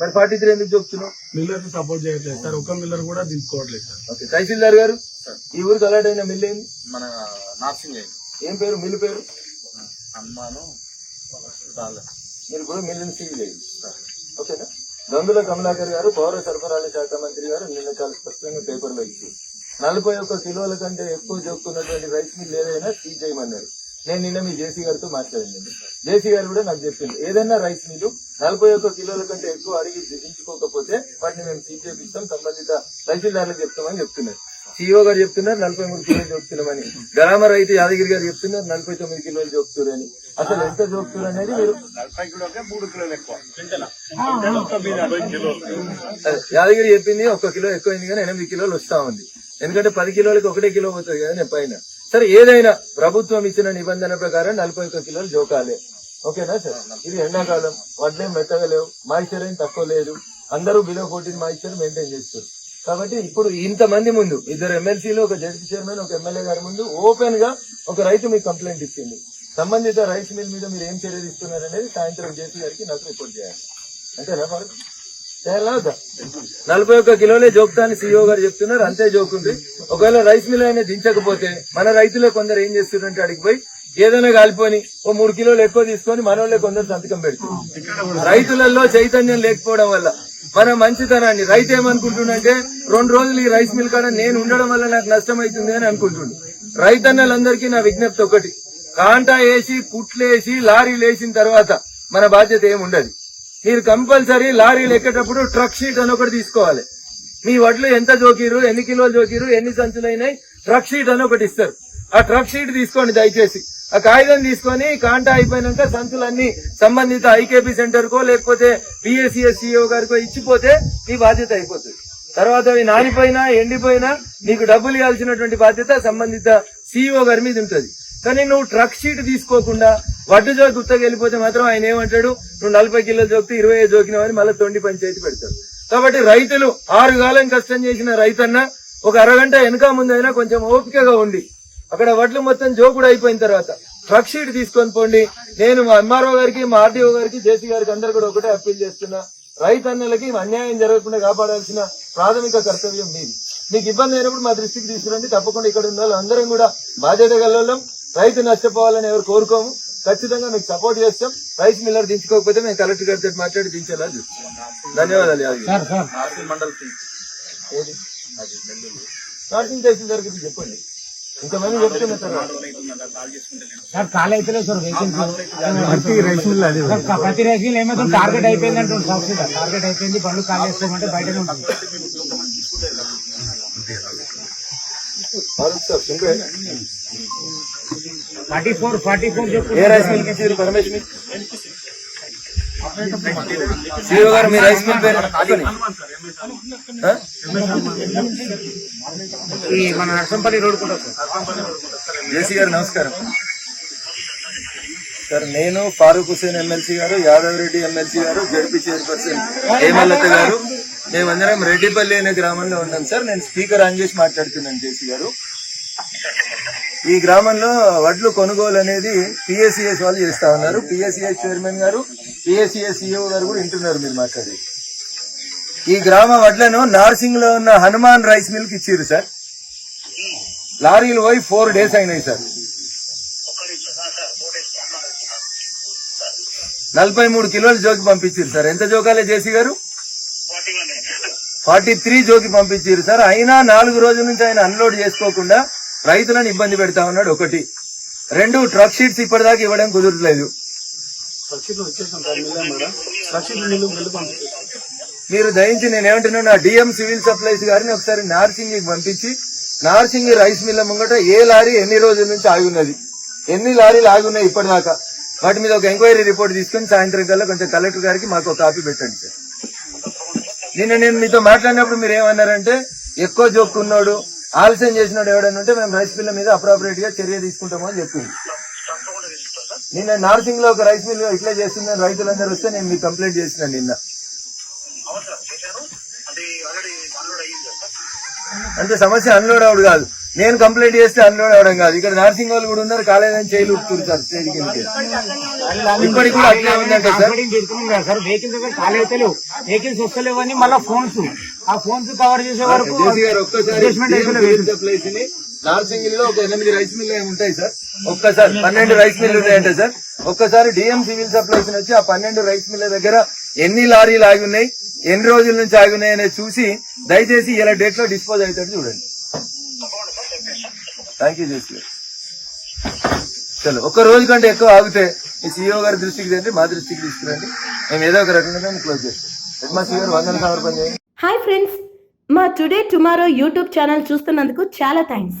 మరి forty three ఎందుకు చెప్తున్నావు మిల్లర్ సపోర్ట్ చేయట్లేదు. సార్ ఒక మిల్లర్ కూడా తీసుకోవట్లేదు సార్. ఓకే తహసీల్దార్ గారు? ఈ ఊరికి అలాట్ అయిన మిల్ ఏంది? మన నార్సింగ్ ఏం పేరు? మిల్లు పేరు? రాళ్ళ మీరు కూడా మిల్లుని సీల్ చేయండి. ఓకేనా? గంగుల కమలాకర్ గారు పౌర సరఫరాల శాఖ మంత్రి గారు నిన్న చాలా స్పష్టంగా పేపర్లో ఇచ్చింది నలభై ఒక్క కిలోల కంటే ఎక్కువ చెప్తున్నటువంటి రైస్ మిల్ ఏదైనా సీజ్ చేయమన్నారు. నేను నిన్న మీ జేసీ గారితో మాట్లాడింది జేసీ గారు కూడా నాకు చెప్పింది ఏదైనా రైస్ మిల్లు నలభై ఒక్క కిలోల కంటే ఎక్కువ అడిగి దించుకోకపోతే వాటిని మేము సీజ్ చేపిస్తాం సంబంధిత తహసీల్దార్లకు చెప్తామని చెప్తున్నారు. సిఇఓ గారు చెప్తున్నారు నలభై మూడు కిలోలు చెప్తున్నామని. గ్రామ రైతు యాదగిరి గారు చెప్తున్నారు నలభై తొమ్మిది కిలోలు చెప్తున్నారని. అసలు ఎంత చెప్తున్నారు అనేది మీరు నలభై కిలోకే మూడు కిలోలు ఎక్కువ. సరే, యాదగిరి చెప్పింది ఒక కిలో ఎక్కువైంది కానీ ఎనిమిది కిలోలు వస్తా ఉంది. ఎందుకంటే పది కిలోలకి ఒకటే కిలో పోతుంది కదా నేను పైన. సరే ఏదైనా ప్రభుత్వం ఇచ్చిన నిబంధన ప్రకారం నలభై ఒక్క కిలోలు జోకాలే. ఓకేనా సార్? ఇది ఎండాకాలం వడ్లేం మెత్తగా లేవు మాయిశ్చర్ ఏం తక్కువ లేదు. అందరూ బిలో ఫోర్టీన్ మాయిశ్చర్ మెయింటైన్ చేస్తారు కాబట్టి ఇప్పుడు ఇంతమంది ముందు ఇద్దరు ఎమ్మెల్సీలు ఒక జడ్పీ చైర్మన్ ఒక ఎమ్మెల్యే గారి ముందు ఓపెన్గా ఒక రైతు మీకు కంప్లైంట్ ఇచ్చింది. సంబంధిత రైస్ మిల్ మీద మీరు ఏం చర్య తీసుకున్నారు అనేది సాయంత్రం జేసీ గారికి నాకు రిపోర్ట్ చేయాలి. అంతేనా ఫరూక్? నలభై ఒక్క కిలోలే జోక్తాన్ని అని సీఈఓ గారు చెప్తున్నారు అంతే జోకుంది ఒకవేళ రైస్ మిల్ అయినా దించకపోతే మన రైతులే కొందరు ఏం చేస్తున్నారంటే అడిగిపోయి ఏదైనా కాలిపోని ఓ మూడు కిలోలు ఎక్కువ తీసుకొని మనోళ్ళే కొందరు సంతకం పెడుతుంది రైతులలో చైతన్యం లేకపోవడం వల్ల మన మంచితనాన్ని రైతు ఏమనుకుంటుండంటే రెండు రోజులు ఈ రైస్ మిల్ కాడ నేను ఉండడం వల్ల నాకు నష్టం అవుతుంది అని అనుకుంటుండు. రైతన్నలందరికీ నా విజ్ఞప్తి ఒకటి కాంటా వేసి కుట్లేసి లారీలు వేసిన తర్వాత మన బాధ్యత ఏముండదు మీరు కంపల్సరీ లారీలు ఎక్కేటప్పుడు ట్రక్ షీట్ అని ఒకటి తీసుకోవాలి. మీ వడ్లు ఎంత జోకిరు ఎన్ని కిలోలు జోకిరు ఎన్ని సంచులు అయినాయి ట్రక్ షీట్ అని ఒకటి ఇస్తారు. ఆ ట్రక్ షీట్ తీసుకోండి దయచేసి. ఆ కాగితం తీసుకొని కాంటా అయిపోయినాక సంచులన్నీ సంబంధిత ఐకేపీ సెంటర్ కో లేకపోతే పిఎస్సిఎస్ గారికో ఇచ్చిపోతే మీ బాధ్యత అయిపోతుంది. తర్వాత అవి నానిపోయినా ఎండిపోయినా నీకు డబ్బులు ఇవ్వాల్సినటువంటి బాధ్యత సంబంధిత సిఇఓ గారి మీద ఉంటుంది. కానీ నువ్వు ట్రక్ షీట్ తీసుకోకుండా వడ్డు జోకి గుత్తగా వెళ్ళిపోతే మాత్రం ఆయన ఏమంటాడు? నువ్వు నలభై కిలోలు జోకితే ఇరవై ఐదు జోకినావని మళ్ళీ తొండి పంచాయతీ పెడతాడు. కాబట్టి రైతులు ఆరు కాలం కష్టం చేసిన రైతన్న ఒక అరగంట వెనక ముందైనా కొంచెం ఓపికగా ఉండి అక్కడ వడ్లు మొత్తం జోకుడు అయిపోయిన తర్వాత ట్రక్ షీట్ తీసుకొని పోండి. నేను మా ఎంఆర్ఓ గారికి మా ఆర్డీఓ గారికి జేసీ గారికి అందరు కూడా ఒకటే అప్పీల్ చేస్తున్నా. రైతన్నలకి అన్యాయం జరగకుండా కాపాడాల్సిన ప్రాథమిక కర్తవ్యం మీది. మీకు ఇబ్బంది అయినప్పుడు మా దృష్టికి తీసుకురండి. తప్పకుండా ఇక్కడ ఉన్న వాళ్ళు అందరం కూడా బాధ్యత గల రైతు నష్టపోవాలని ఎవరు కోరుకోము. ఖచ్చితంగా మీకు సపోర్ట్ చేస్తాం. రైస్ మిల్లర్ దించుకోకపోతే మేము కలెక్టర్ గారితో మాట్లాడి దించేలా చూస్తాం ధన్యవాదాలు యాదగిరి. నార్సింగ్ మండల్ తహసీల్దార్ గారికి చెప్పండి. ఇంతమంది చెప్తున్నారు సార్ అయితే సార్ ప్రతి రైస్ మిల్ ప్రతి రైస్ మిల్ ఏమైతే టార్గెట్ అయిపోయింది అంటుంది సబ్సిడీ టార్గెట్ అయిపోయింది బండ్లు ఖాళీ చేసుకోమంటే బయటనే ఉంటుంది. ఫార్టీ ఫోర్ ఫార్టీ ఫోర్ చెప్పు ఏ రైస్ మిల్ సీఓ గారు మీ రైస్ మిల్ పేరు? ఈ మన నర్సంపల్లి రోడ్ కూడా జేసీ గారు నమస్కారం. సార్ నేను ఫారూక్ హుసేన్ ఎమ్మెల్సీ గారు యాదవ్ రెడ్డి ఎమ్మెల్సీ గారు జడ్పీ చైర్పర్సన్ హేమలత గారు. మేమందరం రెడ్డిపల్లి అనే గ్రామంలో ఉన్నాం సార్. నేను స్పీకర్ ఆన్ చేసి మాట్లాడుతున్నాను జేసీ గారు. ఈ గ్రామంలో వడ్లు కొనుగోలు అనేది పిఎస్సిఎస్ వాళ్ళు చేస్తా ఉన్నారు. పిఎస్సిఎస్ చైర్మన్ గారు పిఎస్సిఎస్ సిఇఓ గారు కూడా వింటున్నారు మీరు మాట్లాడేది. ఈ గ్రామ వడ్లను నార్సింగ్లో ఉన్న హనుమాన్ రైస్ మిల్కి ఇచ్చిర్రు సార్. లారీలు పోయి ఫోర్ డేస్ అయినాయి సార్. నలభై మూడు కిలోలు జోకి పంపించారు సార్. ఎంత జోకాలే జేసీ గారు? ఫార్టీ త్రీ జోకి పంపించారు సార్. అయినా నాలుగు రోజుల నుంచి ఆయన అన్లోడ్ చేసుకోకుండా రైతులను ఇబ్బంది పెడతా ఉన్నాడు ఒకటి. రెండు ట్రక్ షీట్స్ ఇప్పటిదాకా ఇవ్వడం కుదరట్లేదు. మీరు దయించి నేను నా డిఎం సివిల్ సప్లైస్ గారిని ఒకసారి నార్సింగ్ పంపించి నార్సింగ్ రైస్ మిల్ల ముంగట ఏ లారీ ఎన్ని రోజుల నుంచి ఆగి ఉన్నది? ఎన్ని లారీలు ఆగి ఉన్నాయి ఇప్పటిదాకా? వాటి మీద ఒక ఎంక్వైరీ రిపోర్ట్ తీసుకొని సాయంత్రం కల్లా కొంచెం కలెక్టర్ గారికి మాకు ఒక కాపీ పెట్టండి సార్. నిన్న నేను మీతో మాట్లాడినప్పుడు మీరు ఏమన్నారంటే ఎక్కువ జోక్కున్నాడు ఆలస్యం చేసినాడు ఎవడన్నా ఉంటే మేము రైస్ మిల్ల మీద అప్రాపరేట్గా చర్య తీసుకుంటామని చెప్పింది. నిన్న నార్సింగ్లో ఒక రైస్ మిల్ ఇట్లా చేస్తుందని రైతులందరూ వస్తే నేను మీకు కంప్లైంట్ చేసిన నిన్న. అంటే సమస్య అన్లోడ్ అవుడు కాదు. నేను కంప్లైంట్ చేస్తే అన్లోడ్ అవడం కాదు. ఇక్కడ నర్సింగ్ వాళ్ళు కూడా ఉన్నారు కాలేజ్ అని చేయలు ఉడుతున్నారు సార్ స్టేజ్ కిందకి. ఇప్పటికి కూడా అట్లే ఉందంట కదా సార్. వెహికల్స్ దగ్గర ఖాళీ అయితే లేవు. వెహికల్స్ వస్తలేవు అని మళ్ళీ ఫోన్స్ ఆ ఫోన్స్ కవర్ చేసే వరకు నార్సింగిల్లో ఒక ఎనిమిది రైస్ మిల్లు ఉంటాయి సార్? ఒక్కసారి పన్నెండు రైస్ మిల్లు ఉన్నాయంటే సార్ ఒక్కసారి డిఎం సివిల్ సప్లైస్ వచ్చి ఆ పన్నెండు రైస్ మిల్ల దగ్గర ఎన్ని లారీలు ఆగి ఉన్నాయి ఎన్ని రోజుల నుంచి ఆగి ఉన్నాయి అనేది చూసి దయచేసి ఇలా డేట్లో డిస్పోజ్ అవుతాడు చూడండి. థ్యాంక్ యూ జేసీ చలో ఒక్క రోజు కంటే ఎక్కువ ఆగితే మీ సీఈఓ గారి దృష్టికి తెండి మా దృష్టికి తీసుకురండి. మేము ఏదో ఒక రకంగా క్లోజ్ చేస్తాం. హెడ్ మాస్టర్ గారు వందన సమర్పణ చేయండి హాయ్ ఫ్రెండ్స్ మా టుడే టుమారో యూట్యూబ్ ఛానల్ చూస్తున్నందుకు చాలా థ్యాంక్స్.